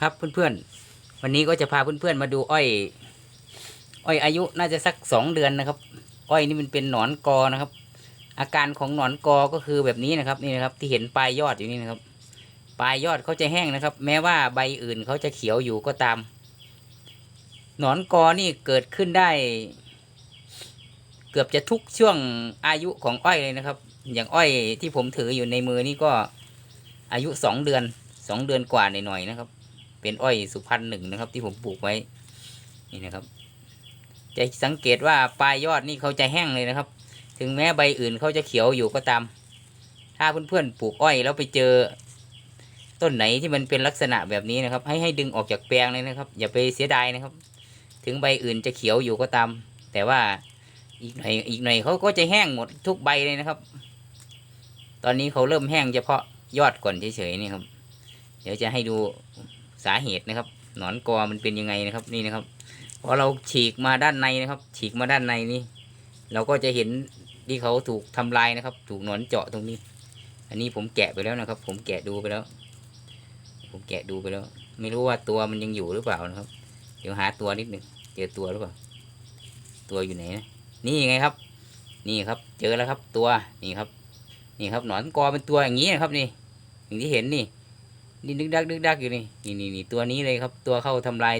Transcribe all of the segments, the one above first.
ครับเพื่อนๆ วันนี้ก็จะพาเพื่อนๆมาดูอ้อย อ้อยอายุน่าจะสักสองเดือนนะครับ อ้อยนี่มันเป็นหนอนกอนะครับ อาการของหนอนกอก็คือแบบนี้นะครับนี่นะครับ ที่เห็นปลายยอดอยู่นี่นะครับ ปลายยอดเขาจะแห้งนะครับ แม้ว่าใบอื่นเขาจะเขียวอยู่ก็ตาม หนอนกอนี่เกิดขึ้นได้ เกือบจะทุกช่วงอายุของอ้อยเลยนะครับ อย่างอ้อยที่ผมถืออยู่ในมือนี่ก็อายุสองเดือนสองเดือนกว่าหน่อยๆนะครับ เป็นอ้อยสุพรรณหนึ่งนะครับ ที่ผมปลูกไว้นี่นะครับ จะสังเกตว่าปลายยอดนี่เขาจะแห้งเลยนะครับ ถึงแม้ใบอื่นเขาจะเขียวอยู่ก็ตาม ถ้าเพื่อนๆปลูกอ้อยแล้วไปเจอ ต้นไหนที่มันเป็นลักษณะแบบนี้นะครับ ให้ให้ดึงออกจากแปลงเลยนะครับ อย่าไปเสียดายนะครับ ถึงใบอื่นจะเขียวอยู่ก็ตาม แต่ว่าอีกหน่อยอีกหน่อยเขาก็จะแห้งหมดทุกใบเลยนะครับ ตอนนี้เขาเริ่มแห้งเฉพาะยอดก่อนเฉยๆนี่ครับ เดี๋ยวจะให้ดู สาเหตุนะครับ หนอนกอมันเป็นยังไงนะครับนี่นะครับพอเราฉีกมาด้านในนะครับ ฉีกมาด้านในนี่เราก็จะเห็นที่เขาถูกทำลายนะครับ ถูกหนอนเจาะตรงนี้ อันนี้ผมแกะไปแล้วนะครับ ผมแกะดูไปแล้ว ผมแกะดูไปแล้ว ไม่รู้ว่าตัวมันยังอยู่หรือเปล่านะครับ เดี๋ยวหาตัวนิดหนึ่งเจอตัวหรือเปล่า ตัวอยู่ไหนนะนี่ไงครับ นี่ครับ เจอแล้วครับตัวนี่ครับ นี่ครับหนอนกอเป็นตัวอย่างนี้นะครับนี่อย่างที่เห็นนี่ นี่ดึกดักดึกดักอยู่นี่นี่นี่นี่ตัวนี้เลยครับ ตัวเข้าทำลาย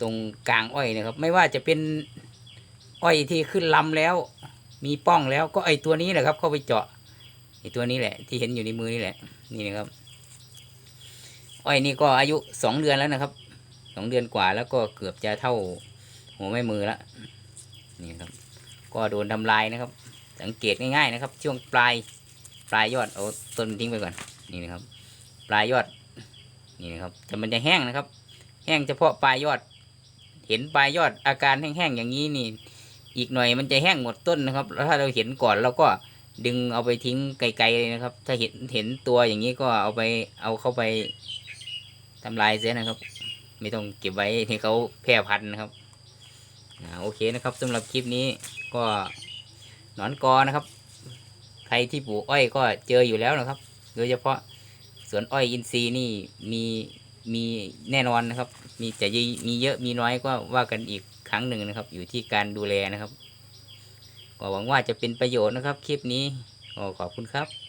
ตรงกลางอ้อยนะครับ ไม่ว่าจะเป็นอ้อยที่ขึ้นลำแล้ว มีป้องแล้วก็ไอตัวนี้แหละครับ เข้าไปเจาะไอตัวนี้แหละ ที่เห็นอยู่ในมือนี่แหละ นี่นะครับอ้อยนี่ก็อายุสองเดือนแล้วนะครับสองเดือนกว่าแล้วก็เกือบจะเท่าหัวแม่มือแล้วนี่ครับ ก็โดนทำลายนะครับ สังเกตง่ายๆนะครับ ช่วงปลายปลายยอดเอาต้นทิ้งไปก่อนนี่นะครับ ปลายยอดนี่นะครับแต่มันจะแห้งนะครับ แห้งเฉพาะปลายยอด เห็นปลายยอดอาการแห้งๆอย่างนี้นี่ อีกหน่อยมันจะแห้งหมดต้นนะครับ แล้วถ้าเราเห็นก่อนเราก็ดึงเอาไปทิ้งไกลๆเลยนะครับ ถ้าเห็นเห็นตัวอย่างนี้ก็เอาไปเอาเข้าไปทำลายเสียนะครับ ไม่ต้องเก็บไว้ให้เขาแพร่พันธุ์นะครับอ่าโอเคนะครับสำหรับคลิปนี้ก็หนอนกอนะครับ ใครที่ปลูกอ้อยก็เจออยู่แล้วนะครับ โดยเฉพาะ สวนอ้อยอินทรีย์นี่มีมีแน่นอนนะครับ มีจะมีเยอะมีน้อยก็ว่ากันอีกครั้งหนึ่งนะครับ อยู่ที่การดูแลนะครับก็หวังว่าจะเป็นประโยชน์นะครับ คลิปนี้ขอขอบคุณครับ